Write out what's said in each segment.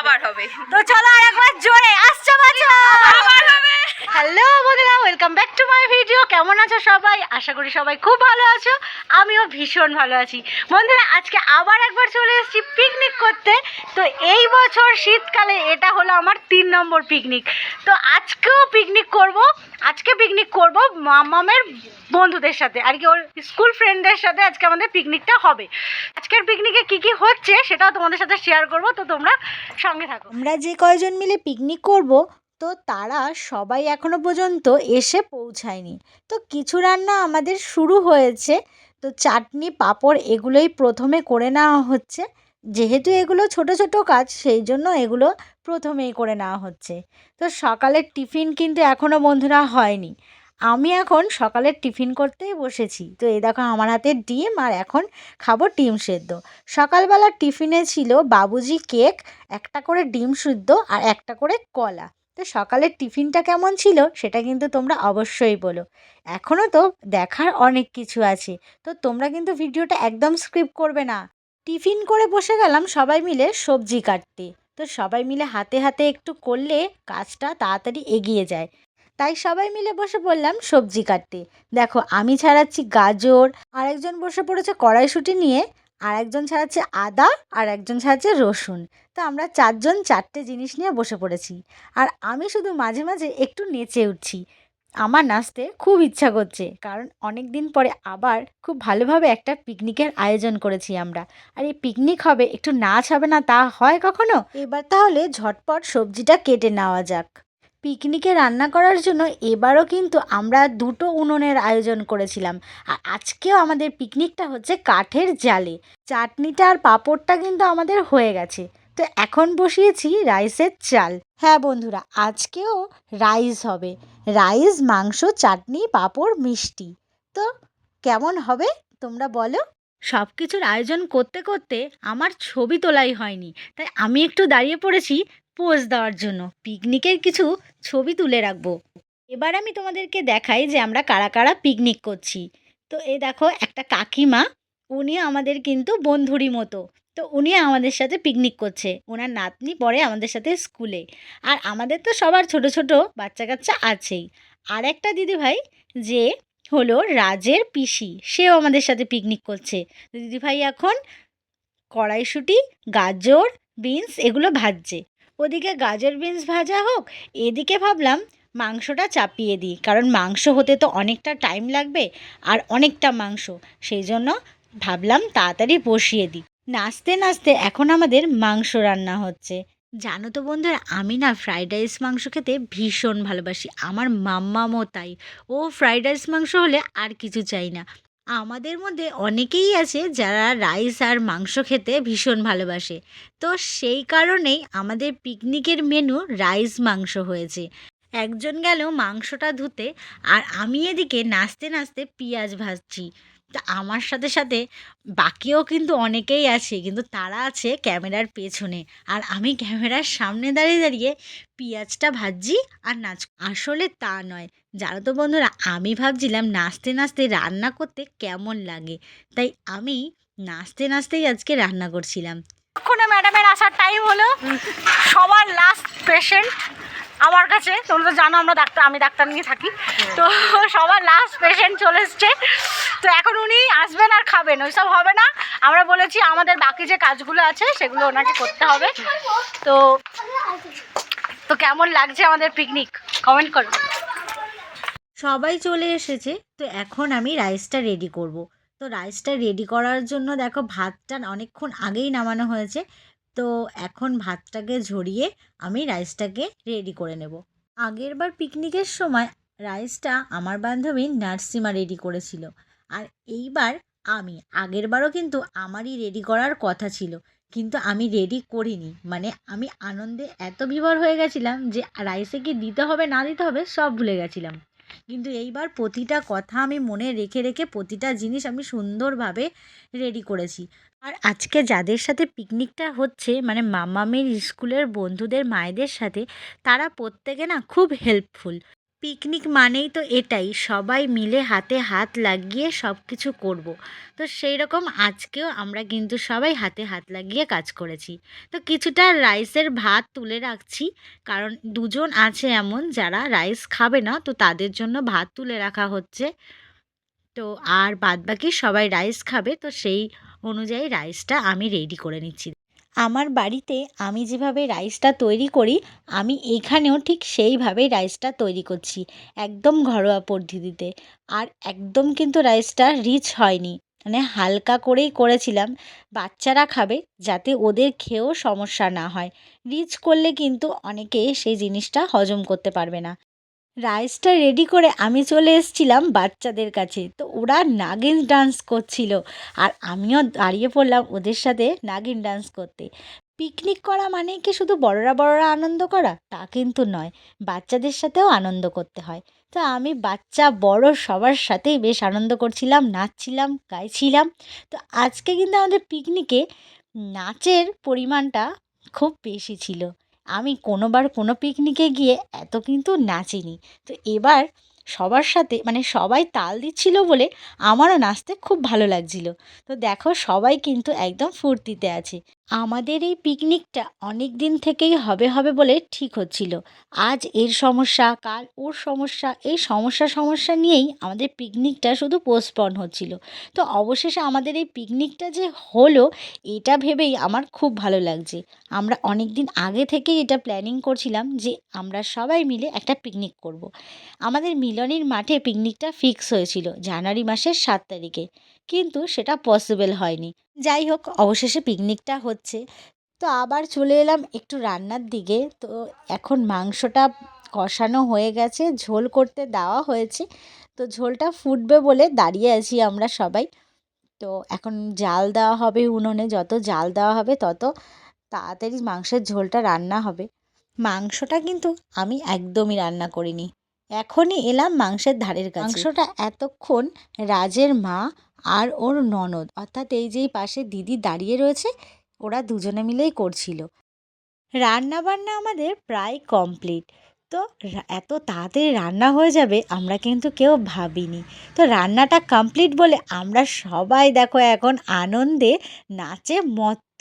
আবার হবে। তো চলো আর একবার জোরে আসছে বাজো আবার হবে। হ্যালো বন্ধুরা welcome back to my video কেমন আছো সবাই? আশা করি সবাই খুব ভালো আছো। আমিও ভীষণ ভালো আছি। বন্ধুরা আজকে আবার একবার চলে এসেছি পিকনিক করতে। তো এই বছর শীতকালে এটা হলো আমার তিন নম্বর পিকনিক তো আজকেও পিকনিক করব। আজকে পিকনিক করব মামামের বন্ধুদের সাথে, আর কি ওর স্কুল ফ্রেন্ডদের সাথে আজকে আমাদের পিকনিকটা হবে। আজকের পিকনিকে কি কি হচ্ছে সেটাও তোমাদের সাথে শেয়ার করব, তো তোমরা সঙ্গে থাকো। আমরা যে কয়জন মিলে পিকনিক করব, তো তারা সবাই এখনও পর্যন্ত এসে পৌঁছায়নি। তো কিছু রান্না আমাদের শুরু হয়েছে, তো চাটনি, পাঁপড় এগুলোই প্রথমে করে নেওয়া হচ্ছে। যেহেতু এগুলো ছোট ছোট কাজ, সেই জন্য এগুলো প্রথমেই করে নেওয়া হচ্ছে। তো সকালের টিফিন কিন্তু এখনও বন্ধুরা হয়নি। আমি এখন সকালের টিফিন করতেই বসেছি। তো এই দেখো আমার হাতে ডিম আর এখন খাব ডিম সেদ্ধ। সকালবেলার টিফিনে ছিল বাবুজি কেক, একটা করে ডিম শুদ্ধ আর একটা করে কলা। তো সকালের টিফিনটা কেমন ছিল সেটা কিন্তু তোমরা অবশ্যই বলো। এখনও তো দেখার অনেক কিছু আছে। তো তোমরা কিন্তু ভিডিওটা একদম স্ক্রিপ্ট করবে না। টিফিন করে বসে গেলাম সবাই মিলে সবজি কাটতে। তো সবাই মিলে হাতে হাতে একটু করলে কাজটা তাড়াতাড়ি এগিয়ে যায়। তাই সবাই মিলে বসে পড়লাম সবজি কাটতে। দেখো, আমি ছাড়াচ্ছি গাজর, আরেকজন বসে পড়েছে কড়াইশুঁটি নিয়ে আর একজন ছাড়াচ্ছে আদা আর একজন ছাড়াচ্ছে রসুন। তো আমরা চারজন চারটে জিনিস নিয়ে বসে পড়েছি। আর আমি শুধু মাঝে মাঝে একটু নেচে উঠছি। আমার নাচতে খুব ইচ্ছা করছে। কারণ অনেক দিন পরে আবার খুব ভালোভাবে একটা পিকনিকের আয়োজন করেছি আমরা। আর এই পিকনিক হবে, একটু নাচ হবে না তা হয় কখনো? এবার তাহলে ঝটপট সবজিটা কেটে নেওয়া যাক। পিকনিকে রান্না করার জন্য এবারও কিন্তু আমরা দুটো উনুনের আয়োজন করেছিলাম। আর আজকেও আমাদের পিকনিকটা হচ্ছে কাঠের জালে। চাটনিটা আর পাঁপড়টা কিন্তু আমাদের হয়ে গেছে। তো এখন বসিয়েছি রাইসের চাল। হ্যাঁ বন্ধুরা, আজকেও রাইস হবে। রাইস, মাংস, চাটনি, পাঁপড়, মিষ্টি। তো কেমন হবে তোমরা বলো? সব কিছুর আয়োজন করতে করতে আমার ছবি তোলাই হয়নি, তাই আমি একটু দাঁড়িয়ে পড়েছি পোজ দেওয়ার জন্য। পিকনিকের কিছু ছবি তুলে রাখব। এবার আমি তোমাদেরকে দেখাই যে আমরা কারা কারা পিকনিক করছি। তো এ দেখো একটা কাকিমা উনি আমাদের কিন্তু বন্ধুরই মতো। তো উনি আমাদের সাথে পিকনিক করছে। ওনার নাতনি পড়ে আমাদের সাথে স্কুলে আর আমাদের তো সবার ছোট ছোট বাচ্চা কাচ্চা আছেই। আর একটা দিদিভাই যে হলো রাজের পিসি, সেও আমাদের সাথে পিকনিক করছে। দিদিভাই এখন কড়াইশুঁটি, গাজর বিনস এগুলো ভাজছে। ওদিকে গাজর বিনস ভাজা হোক, এদিকে ভাবলাম মাংসটা চাপিয়ে দিই। কারণ মাংস হতে তো অনেকটা টাইম লাগবে আর অনেকটা মাংস। সেই জন্য ভাবলাম তাড়াতাড়ি বসিয়ে দিই। নাচতে নাচতে এখন আমাদের মাংস রান্না হচ্ছে। জানো তো বন্ধুরা, আমি না ফ্রাইড রাইস মাংস খেতে ভীষণ ভালোবাসি। আমার মাম্মামও তাই। ও ফ্রাইড রাইস মাংস হলে আর কিছু চাই না। আমাদের মধ্যে অনেকেই আছে যারা রাইস আর মাংস খেতে ভীষণ ভালোবাসে। তো সেই কারণেই আমাদের পিকনিকের মেনু রাইস মাংস হয়েছে। একজন গেল মাংসটা ধুতে আর আমি এদিকে নাচতে নাচতে পেঁয়াজ ভাজছি। তা আমার সাথে সাথে বাকিও কিন্তু অনেকেই আছে, কিন্তু তারা আছে ক্যামেরার পেছনে। আর আমি ক্যামেরার সামনে দাঁড়িয়ে দাঁড়িয়ে পেঁয়াজটা ভাজি আর নাচ আসলে তা নয়। জানো তো বন্ধুরা, আমি ভাবছিলাম নাচতে নাচতে রান্না করতে কেমন লাগে? তাই আমি নাচতে নাচতেই আজকে রান্না করছিলাম। এক্ষুনি ম্যাডামের আসার টাইম হলো? সবার লাস্ট পেশেন্ট আমার কাছে। তোমরা তো জানো আমরা ডাক্তার, আমি ডাক্তার নিয়ে থাকি। তো সবার লাস্ট পেশেন্ট চলে এসছে। তো এখন উনি আসবেন আর খাবেন, ওইসব হবে না। আমরা বলেছি আমাদের বাকি যে কাজগুলো আছে, সেগুলো ওনাকে করতে হবে। তো তো কেমন লাগছে আমাদের পিকনিক কমেন্ট করো। সবাই চলে এসেছে, তো এখন আমি রাইসটা রেডি করব। তো রাইসটা রেডি করার জন্য দেখো ভাতটা অনেকক্ষণ আগেই নামানো হয়েছে। তো এখন ভাতটাকে ঝরিয়ে আমি রাইসটাকে রেডি করে নেব। আগের বার পিকনিকের সময় রাইসটা আমার বান্ধবী নার্সিমা রেডি করেছিল। আর এইবার আমি, আগের বারও কিন্তু আমারই রেডি করার কথা ছিল, কিন্তু আমি রেডি করিনি। মানে আমি আনন্দে এত বিভোর হয়ে গেছিলাম যে রাইসে কি দিতে হবে, না দিতে হবে, সব ভুলে গেছিলাম। কিন্তু এইবার প্রতিটা কথা আমি মনে রেখে রেখে প্রতিটা জিনিস আমি সুন্দরভাবে রেডি করেছি। আর আজকে যাদের সাথে পিকনিকটা হচ্ছে মানে মামামের স্কুলের বন্ধুদের মায়েদের সাথে, তারা প্রত্যেকে না খুব হেল্পফুল পিকনিক মানেই তো এটাই, সবাই মিলে হাতে হাত লাগিয়ে সব কিছু করব। তো সেই রকম আজকেও আমরা কিন্তু সবাই হাতে হাত লাগিয়ে কাজ করেছি। তো কিছুটা রাইসের ভাত তুলে রাখছি, কারণ দুজন আছে এমন যারা রাইস খাবে না, তো তাদের জন্য ভাত তুলে রাখা হচ্ছে। তো আর বাদবাকি সবাই রাইস খাবে, তো সেই অনুযায়ী রাইসটা আমি রেডি করে নিচ্ছি। আমার বাড়িতে আমি যেভাবে রাইসটা তৈরি করি, আমি এখানেও ঠিক সেইভাবেই রাইসটা তৈরি করছি, একদম ঘরোয়া পদ্ধতিতে। আর একদম কিন্তু রাইসটা রিচ হয়নি। মানে হালকা করেই করেছিলাম, বাচ্চারা খাবে যাতে ওদের খেয়েও সমস্যা না হয়। রিচ করলে কিন্তু অনেকে সেই জিনিসটা হজম করতে পারবে না। রাইসটা রেডি করে আমি চলে এসেছিলাম বাচ্চাদের কাছে। তো ওরা নাগিন ডান্স করছিল আর আমিও দাঁড়িয়ে পড়লাম ওদের সাথে নাগিন ডান্স করতে। পিকনিক করা মানে কি শুধু বড়রা বড়রা আনন্দ করা? তা কিন্তু নয়, বাচ্চাদের সাথেও আনন্দ করতে হয়। তো আমি বাচ্চা বড় সবার সাথেই বেশ আনন্দ করছিলাম, নাচছিলাম, গাইছিলাম। তো আজকে কিন্তু আমাদের পিকনিকে নাচের পরিমাণটা খুব বেশি ছিল। আমি কোনোবার কোনো পিকনিকে গিয়ে এত কিন্তু নাচিনি। তো এবার সবার সাথে মানে সবাই তাল দিচ্ছিল বলে আমারও নাচতে খুব ভালো লাগছিল। তো দেখো সবাই কিন্তু একদম ফুর্তিতে আছে। আমাদের এই পিকনিকটা অনেক দিন থেকেই হবে হবে বলে ঠিক হচ্ছিল। আজ এর সমস্যা, কাল ওর সমস্যা, এই সমস্যা সমস্যা নিয়েই আমাদের পিকনিকটা শুধু পোস্টপন হচ্ছিল। তো অবশেষে আমাদের এই পিকনিকটা যে হলো, এটা ভেবেই আমার খুব ভালো লাগছে। আমরা অনেক দিন আগে থেকেই এটা প্ল্যানিং করছিলাম যে আমরা সবাই মিলে একটা পিকনিক করব। আমাদের মিলনের মাঠে পিকনিকটা ফিক্স হয়েছিল জানুয়ারি মাসের সাত তারিখে। কিন্তু সেটা পসিবল হয়নি। যাই হোক, অবশেষে পিকনিকটা হচ্ছে। তো আবার চলে এলাম একটু রান্নার দিকে। তো এখন মাংসটা কষানো হয়ে গেছে, ঝোল করতে দেওয়া হয়েছে। তো ঝোলটা ফুটবে বলে দাঁড়িয়ে আছি আমরা সবাই। তো এখন জাল দেওয়া হবে উনুনে, যত জাল দেওয়া হবে তত তাড়াতাড়ি মাংসের ঝোলটা রান্না হবে। মাংসটা কিন্তু আমি একদমই রান্না করিনি। এখনই এলাম মাংসের ধারের কাছে। মাংসটা এতক্ষণ রাজের মা আর ওর ননদ। অর্থাৎ এই যেই পাশে দিদি দাঁড়িয়ে রয়েছে, ওরা দুজনে মিলেই করছিল। রান্না বান্না আমাদের প্রায় কমপ্লিট। তো এত তাড়াতাড়ি রান্না হয়ে যাবে আমরা কিন্তু কেউ ভাবিনি। তো রান্নাটা কমপ্লিট বলে আমরা সবাই দেখো এখন আনন্দে নাচে মত্ত।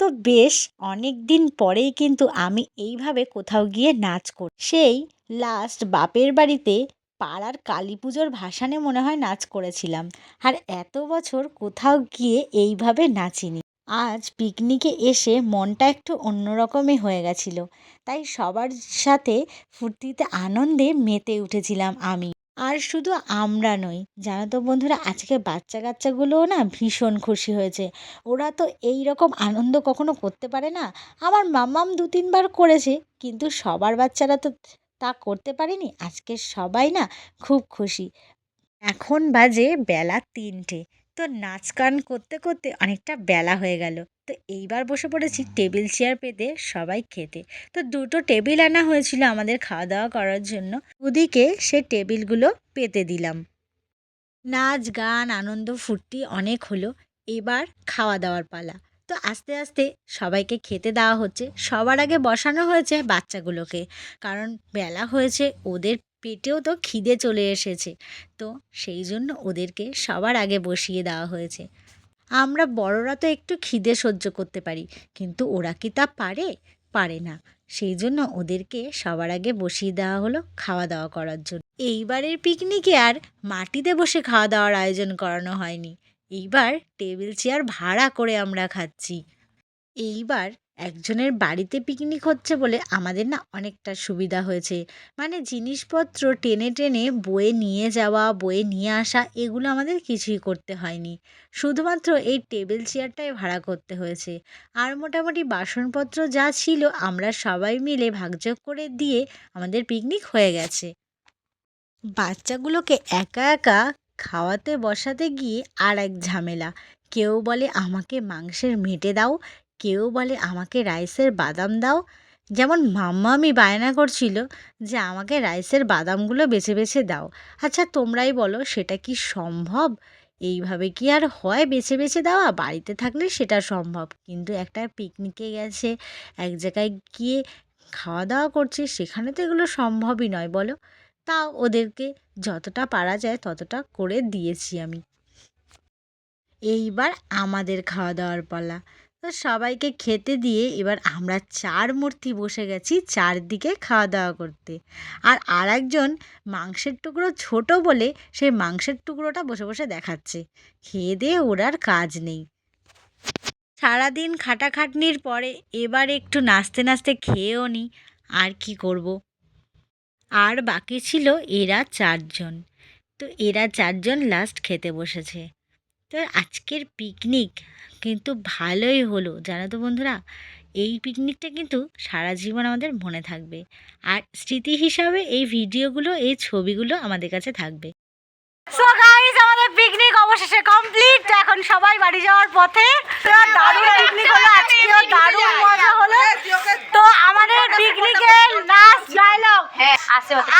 তো বেশ অনেক দিন পরেই কিন্তু আমি এইভাবে কোথাও গিয়ে নাচ করি, সেই লাস্ট বাপের বাড়িতে পাড়ার কালী পুজোর ভাসানে মনে হয় নাচ করেছিলাম। আর এত বছর কোথাও গিয়ে এইভাবে নাচিনি। আজ পিকনিকে এসে মনটা একটু অন্যরকমই হয়ে গেছিল। তাই সবার সাথে ফুর্তিতে আনন্দে মেতে উঠেছিলাম আমি। আর শুধু আমরা নই, জানো তো বন্ধুরা, আজকে বাচ্চা কাচ্চাগুলোও না ভীষণ খুশি হয়েছে। ওরা তো এই রকম আনন্দ কখনো করতে পারে না। আমার মাম্মাম দু তিনবার করেছে, কিন্তু সবার বাচ্চারা তো তা করতে পারেনি, আজকে সবাই না খুব খুশি। এখন বাজে বেলা তিনটে, তো নাচ গান করতে করতে অনেকটা বেলা হয়ে গেল। তো এইবার বসে পড়েছি টেবিল চেয়ার পেতে সবাই খেতে। তো দুটো টেবিল আনা হয়েছিল আমাদের খাওয়া দাওয়া করার জন্য। ওদিকে সে টেবিলগুলো পেতে দিলাম। নাচ, গান, আনন্দ, ফুর্তি অনেক হলো। এবার খাওয়া দাওয়ার পালা। তো আস্তে আস্তে সবাইকে খেতে দেওয়া হচ্ছে। সবার আগে বসানো হয়েছে বাচ্চাগুলোকে, কারণ বেলা হয়েছে, ওদের পেটেও তো খিদে চলে এসেছে। তো সেই জন্য ওদেরকে সবার আগে বসিয়ে দেওয়া হয়েছে। আমরা বড়রা তো একটু খিদে সহ্য করতে পারি, কিন্তু ওরা কি তা পারে? পারে না। সেই জন্য ওদেরকে সবার আগে বসিয়ে দেওয়া হলো খাওয়া দাওয়া করার জন্য। এইবারের পিকনিকে আর মাটিতে বসে খাওয়া দাওয়ার আয়োজন করানো হয়নি। এইবার টেবিল চেয়ার ভাড়া করে আমরা খাচ্ছি। এইবার একজনের বাড়িতে পিকনিক হচ্ছে বলে আমাদের না অনেকটা সুবিধা হয়েছে। মানে জিনিসপত্র টেনে টেনে বয়ে নিয়ে যাওয়া, বয়ে নিয়ে আসা এগুলো আমাদের কিছুই করতে হয়নি। শুধুমাত্র এই টেবিল চেয়ারটাই ভাড়া করতে হয়েছে। আর মোটামুটি বাসনপত্র যা ছিল আমরা সবাই মিলে ভাগযোগ করে দিয়ে আমাদের পিকনিক হয়ে গেছে। বাচ্চাগুলোকে একা একা খাওয়াতে বসাতে গিয়ে আর এক ঝামেলা। কেউ বলে, আমাকে মাংসের মেটে দাও। কেউ বলে, আমাকে রাইসের বাদাম দাও। যেমন মাম্মামি বায়না করছিল যে, আমাকে রাইসের বাদামগুলো বেছে বেছে দাও। আচ্ছা তোমরাই বলো, সেটা কি সম্ভব? এইভাবে কি আর হয় বেছে বেছে দেওয়া? বাড়িতে থাকলে সেটা সম্ভব। কিন্তু একটা পিকনিকে গেছে, এক জায়গায় গিয়ে খাওয়া দাওয়া করছে, সেখানে তো এগুলো সম্ভবই নয়, বলো। তাও ওদেরকে যতটা পারা যায় ততটা করে দিয়েছি আমি। এইবার আমাদের খাওয়া দাওয়ার পালা। তো সবাইকে খেতে দিয়ে এবার আমরা চার মূর্তি বসে গেছি চারদিকে খাওয়া দাওয়া করতে। আর আর একজন মাংসের টুকরো ছোট বলে সেই মাংসের টুকরোটা বসে বসে দেখাচ্ছে। খেয়ে দিয়ে ওর আর কাজ নেই। সারাদিন খাটাখাটনির পরে এবার একটু নাচতে নাচতে খেয়েও নি। আর কি করব? আর বাকি ছিল এরা চারজন। তো এরা চারজন লাস্ট খেতে বসেছে। তো আজকের পিকনিক কিন্তু ভালোই হলো, জানো তো বন্ধুরা? এই পিকনিকটা কিন্তু সারা জীবন আমাদের মনে থাকবে। আর স্মৃতি হিসাবে এই ভিডিওগুলো এই ছবিগুলো আমাদের কাছে থাকবে। অবশেষে কমপ্লিট এখন সবাই বাড়ি যাওয়ার পথে। তো দারুণ পিকনিক হলো আজকেও দারুণ মজা হলো। তো আমাদের পিকনিকের লাস্ট ডায়লগ হ্যাঁ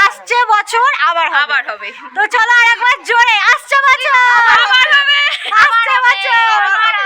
আসছে বছর। আবার আবার হবে। তো চলো আরেকবার জোরে আসছে বছর। আবার হবে। আসছে বছর।